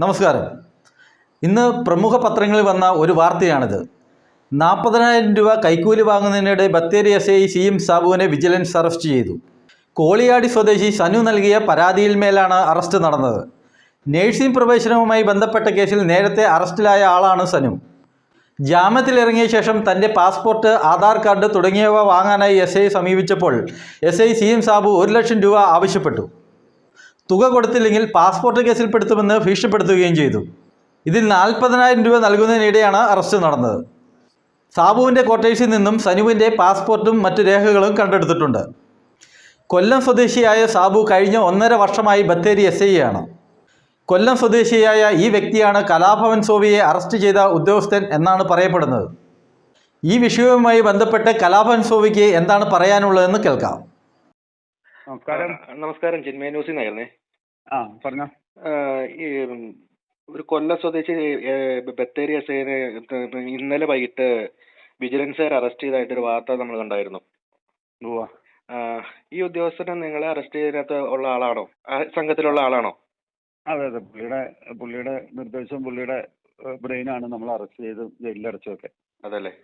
നമസ്കാരം. ഇന്ന് പ്രമുഖ പത്രങ്ങളിൽ വന്ന ഒരു വാർത്തയാണിത്. നാൽപ്പതിനായിരം രൂപ കൈക്കൂലി വാങ്ങുന്നതിനിടെ Bathery S I C M സാബുവിനെ vigilance arrest ചെയ്തു. കോളിയാടി സ്വദേശി സനു നൽകിയ പരാതിയിൽ മേലാണ് അറസ്റ്റ് നടന്നത്. നേഴ്സിംഗ് പ്രവേശനവുമായി ബന്ധപ്പെട്ട കേസിൽ നേരത്തെ അറസ്റ്റിലായ ആളാണ് സനു. ജാമ്യത്തിലിറങ്ങിയ ശേഷം തന്റെ പാസ്പോർട്ട് ആധാർ കാർഡ് തുടങ്ങിയവ വാങ്ങാനായി S I സമീപിച്ചപ്പോൾ S I C M Sabu ഒരു ലക്ഷം രൂപ ആവശ്യപ്പെട്ടു. തുക കൊടുത്തില്ലെങ്കിൽ പാസ്പോർട്ട് കേസിൽ പെടുത്തുമെന്ന് ഭീഷണിപ്പെടുത്തുകയും ചെയ്തു. ഇതിൽ നാൽപ്പതിനായിരം രൂപ നൽകുന്നതിനിടെയാണ് അറസ്റ്റ് നടന്നത്. സാബുവിന്റെ ക്വാർട്ടേഴ്സിൽ നിന്നും സനുവിന്റെ പാസ്പോർട്ടും മറ്റു രേഖകളും കണ്ടെടുത്തിട്ടുണ്ട്. കൊല്ലം സ്വദേശിയായ സാബു കഴിഞ്ഞ ഒന്നര വർഷമായി ബത്തേരി എസ് ഐ ആണ്. കൊല്ലം സ്വദേശിയായ ഈ വ്യക്തിയാണ് കലാഭവൻ സോവിയെ അറസ്റ്റ് ചെയ്ത ഉദ്യോഗസ്ഥൻ എന്നാണ് പറയപ്പെടുന്നത്. ഈ വിഷയവുമായി ബന്ധപ്പെട്ട് കലാഭവൻ സോവിക്ക് എന്താണ് പറയാനുള്ളതെന്ന് കേൾക്കാം. നമസ്കാരം. നമസ്കാരം. ചിന്മയ ന്യൂസിൽ നിന്നായിരുന്നേ. ആ പറഞ്ഞോ. ഒരു കൊല്ലം സ്വദേശി ബത്തേരി എസ് ഐനെ ഇന്നലെ വൈകിട്ട് വിജിലൻസുകാർ അറസ്റ്റ് ചെയ്തതായിട്ടൊരു വാർത്ത നമ്മൾ കണ്ടായിരുന്നു. ഈ ഉദ്യോഗസ്ഥനെ നിങ്ങളെ അറസ്റ്റ് ചെയ്തതിനകത്ത് ഉള്ള ആളാണോ? സംഘത്തിലുള്ള ആളാണോ? അതെ അതെ. പുള്ളിയുടെ പുള്ളിയുടെ നിർദ്ദേശം പുള്ളിയുടെ ബ്രെയിനാണ് നമ്മൾ അറസ്റ്റ് ചെയ്ത് ജയിലിൽ അടച്ചതൊക്കെ അതല്ലേ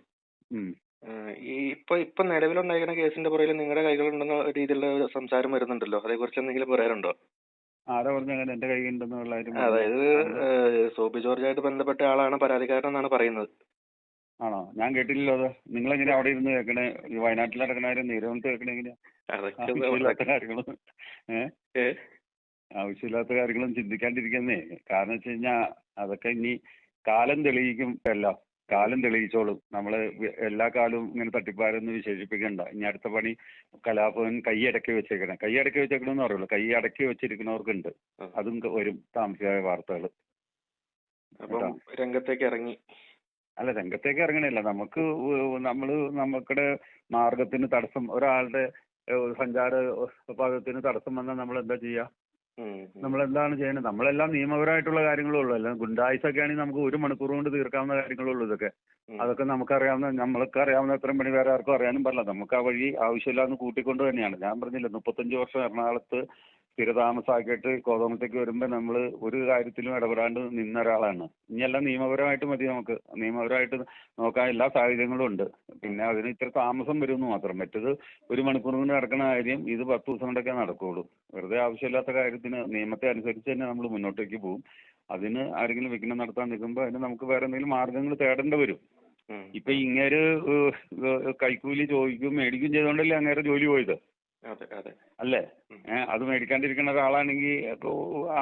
ഈ ഇപ്പൊ ഇപ്പൊ കേസിന്റെ പുറകിൽ നിങ്ങളുടെ കൈകളുണ്ടെന്ന രീതിയിലുള്ള ഒരു സംസാരം വരുന്നുണ്ടല്ലോ. അതേക്കുറിച്ച് എന്തെങ്കിലും പറയാനുണ്ടോ? ആരാ പറഞ്ഞ അങ്ങനെ എന്റെ കയ്യിൽ ഉണ്ടെന്നുള്ള കാര്യം? അതായത് സോബി ജോർജ് സോബി ജോർജായിട്ട് ബന്ധപ്പെട്ട ആളാണ് പരാതിക്കാരൻ എന്നാണ് പറയുന്നത്. ആണോ? ഞാൻ കേട്ടില്ലല്ലോ അത്. നിങ്ങൾ എങ്ങനെ അവിടെ ഇരുന്ന് കേൾക്കണേ ഈ വയനാട്ടിൽ നടക്കണ കാര്യം നീരവനത്ത് കേൾക്കണേ എങ്ങനെയാ? അതൊക്കെ ആവശ്യമില്ലാത്ത കാര്യങ്ങളും. ഏഹ്? ആവശ്യമില്ലാത്ത കാര്യങ്ങളും ചിന്തിക്കാണ്ടിരിക്കുന്നേ. കാരണം വെച്ച് കഴിഞ്ഞാൽ അതൊക്കെ ഇനി കാലം തെളിയിക്കും എല്ലാം. കാലം തെളിയിച്ചോളും. നമ്മൾ എല്ലാ കാലവും ഇങ്ങനെ തട്ടിപ്പാരെന്ന് വിശേഷിപ്പിക്കണ്ട. ഇനി അടുത്ത പണി കലാഭവൻ കൈ അടക്കി വെച്ചേക്കണം. കൈ അടക്കി വെച്ചേക്കണമെന്ന് പറയുള്ളു. കൈ അടക്കി വെച്ചിരിക്കുന്നവർക്കുണ്ട്. അതും വരും താമസിയായ വാർത്തകൾ അപ്പം രംഗത്തേക്ക് ഇറങ്ങി. അല്ല രംഗത്തേക്ക് ഇറങ്ങണില്ല നമുക്ക് നമ്മൾ നമ്മൾ നമുക്കിടെ മാർഗത്തിന് തടസ്സം ഒരാളുടെ സഞ്ചാര പാതത്തിന് തടസ്സം വന്നാൽ നമ്മൾ എന്താ ചെയ്യുക ഉം, ചെയ്യേണ്ടത് നമ്മളെല്ലാം നിയമപരമായിട്ടുള്ള കാര്യങ്ങളേ ഉള്ളൂ. അല്ല ഗുണ്ടായുസൊക്കെ ആണെങ്കിൽ നമുക്ക് ഒരു മണിക്കൂർ കൊണ്ട് തീർക്കാവുന്ന കാര്യങ്ങളേ ഉള്ളൂ ഇതൊക്കെ. അതൊക്കെ നമുക്കറിയാവുന്ന നമ്മൾക്ക് അറിയാവുന്ന അത്രയും പണി വേറെ ആർക്കും അറിയാനും പാടില്ല. നമുക്ക് ആ വഴി ആവശ്യമില്ലാന്ന് കൂട്ടിക്കൊണ്ട് തന്നെയാണ്. ഞാൻ പറഞ്ഞില്ല മുപ്പത്തഞ്ച് വർഷം എറണാകുളത്ത് സ്ഥിരതാമസമാക്കിയിട്ട് കോതമത്തേക്ക് വരുമ്പോൾ നമ്മൾ ഒരു കാര്യത്തിലും ഇടപെടാണ്ട് നിന്ന ഒരാളാണ്. ഇനിയെല്ലാം നിയമപരമായിട്ട് മതി നമുക്ക്. നിയമപരമായിട്ട് നോക്കാൻ എല്ലാ സാഹചര്യങ്ങളും ഉണ്ട്. പിന്നെ അതിന് ഇത്ര താമസം വരുമെന്ന് മാത്രം. മറ്റത് ഒരു മണിക്കൂർ കൊണ്ട് നടക്കുന്ന കാര്യം ഇത് പത്ത് ദിവസം കൊണ്ടൊക്കെ നടക്കുകയുള്ളൂ വെറുതെ ആവശ്യമില്ലാത്ത കാര്യത്തിന് നിയമത്തെ അനുസരിച്ച് തന്നെ നമ്മൾ മുന്നോട്ടേക്ക് പോകും. അതിന് ആരെങ്കിലും വിഘ്നം നടത്താൻ നിൽക്കുമ്പോൾ അതിന് നമുക്ക് വേറെ എന്തെങ്കിലും മാർഗങ്ങൾ തേടേണ്ടി വരും. ഇപ്പൊ ഇങ്ങേര് കൈക്കൂലി ചോദിക്കും മേടിക്കും ചെയ്തോണ്ടല്ലേ അങ്ങേരെ ജോലി പോയത്? അല്ലേ? അത് മേടിക്കാണ്ടിരിക്കുന്ന ഒരാളാണെങ്കിൽ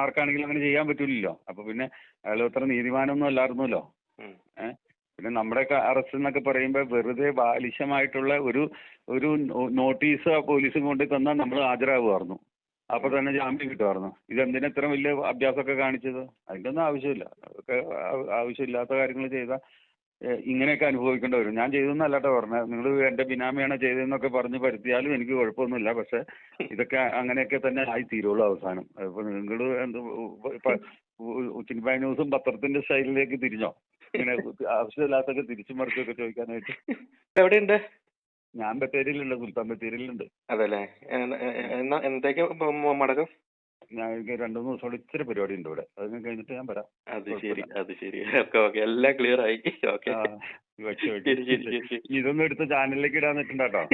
ആർക്കാണെങ്കിലും അങ്ങനെ ചെയ്യാൻ പറ്റില്ലല്ലോ അപ്പൊ പിന്നെ അയാൾ അത്ര നീതിമാനൊന്നും അല്ലായിരുന്നല്ലോ. ഏഹ് പിന്നെ നമ്മുടെയൊക്കെ അറസ്റ്റ് എന്നൊക്കെ പറയുമ്പോൾ വെറുതെ ബാലിശമായിട്ടുള്ള ഒരു ഒരു നോട്ടീസ് നോട്ടീസ് പോലീസും കൊണ്ട് തന്നാൽ നമ്മൾ ഹാജരാകുമായിരുന്നു. അപ്പൊ തന്നെ ജാമ്യം കിട്ടുമായിരുന്നു. ഇതെന്തിനാ ഇത്ര വലിയ അഭ്യാസമൊക്കെ കാണിച്ചത്? അതിന്റെ ഒന്നും ആവശ്യമില്ല. അതൊക്കെ ആവശ്യമില്ലാത്ത കാര്യങ്ങൾ ചെയ്താൽ ഇങ്ങനെയൊക്കെ അനുഭവിക്കേണ്ടി വരും. ഞാൻ ചെയ്തെന്നല്ല കേട്ടോ പറഞ്ഞത് നിങ്ങൾ എന്റെ ബിനാമിയാണ് ചെയ്തതെന്നൊക്കെ പറഞ്ഞ് പരുത്തിയാലും എനിക്ക് കുഴപ്പമൊന്നുമില്ല. പക്ഷെ ഇതൊക്കെ അങ്ങനെയൊക്കെ തന്നെ ആയി തീരുള്ളൂ അവസാനം. ഇപ്പൊ നിങ്ങൾ എന്ത് ചിൻബായ് ന്യൂസും പത്രത്തിന്റെ സ്റ്റൈലിലേക്ക് തിരിഞ്ഞോ? ഇങ്ങനെ ആവശ്യമില്ലാത്തൊക്കെ തിരിച്ചു മറിച്ചൊക്കെ ചോദിക്കാനായിട്ട്. എവിടെയുണ്ട്? ഞാൻ ബത്തേരിയിലുണ്ട് സുൽത്താൻ ബത്തേരിയിലുണ്ട്. അതല്ലേ? എന്നത്തേക്ക് മടക്കം? ഞാൻ എനിക്ക് രണ്ടു മൂന്ന് ദിവസം ഇച്ചിരി പരിപാടി ഉണ്ട് ഇവിടെ. അത് കഴിഞ്ഞിട്ട് ഞാൻ വരാം. അത് ശരി അത് ശരി. Okay okay. എല്ലാം ക്ലിയർ ആയി. ഓക്കെ. ഇതൊന്നും എടുത്ത് ചാനലിലേക്ക് ഇടാൻ നിൽക്കണ്ട കേട്ടോ.